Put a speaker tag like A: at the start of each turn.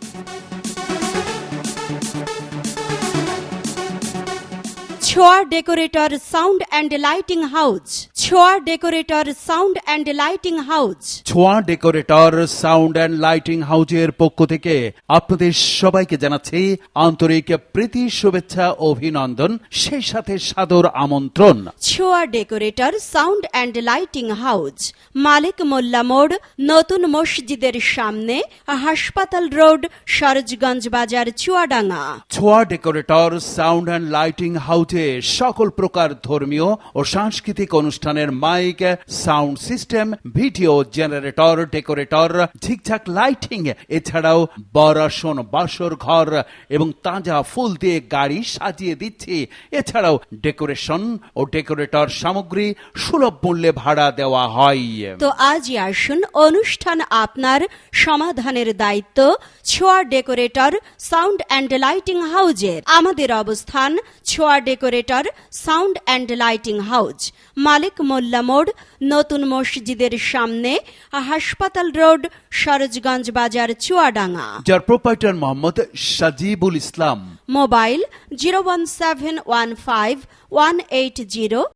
A: Thank you. Chhoya decorator sound and lighting house Chhoya decorator sound and lighting house
B: Chhoya decorator sound and lighting হাউজের পক্ষ থেকে আপনাদের সবাইকে জানাচ্ছি আন্তরিক প্রীতি শুভেচ্ছা অভিনন্দন সেই সাথে সাদর আমন্ত্রণ।
A: Chhoya decorator sound and lighting house মালিক মোল্লা মোড় নতুন মসজিদের সামনে হাসপাতাল রোড সরজগঞ্জ বাজার চুয়াডাঙ্গা।
B: ছোঁয়া ডেকোরেটর সাউন্ড অ্যান্ড লাইটিং হাউজে সকল প্রকার ধর্মীয় ও সাংস্কৃতিক অনুষ্ঠানের mic sound system video generator decorator ঝিকঝাক lighting এছাড়াও বরাসন বাসর ঘর এবং তাজা ফুল দিয়ে গাড়ি সাজিয়ে দিচ্ছি। এছাড়াও ডেকোরেশন ও ডেকোরেটর সামগ্রী সুলভ মূল্যে ভাড়া দেওয়া হয়।
A: তো আজই আসুন, অনুষ্ঠান আপনার সমাধানের দায়িত্ব, ছোয়া ডেকোরেটর সাউন্ড অ্যান্ড লাইটিং হাউজের আমাদের অবস্থান Chhoya decorator sound and lighting house মালিক মোল্লা মোড় নতুন মসজিদের সামনে হাসপাতাল রোড সরোজগঞ্জ বাজার চুয়াডাঙ্গা।
B: যার proprietor Mohammad Sajibul Islam.
A: Mobile zero one seven one five one eight zero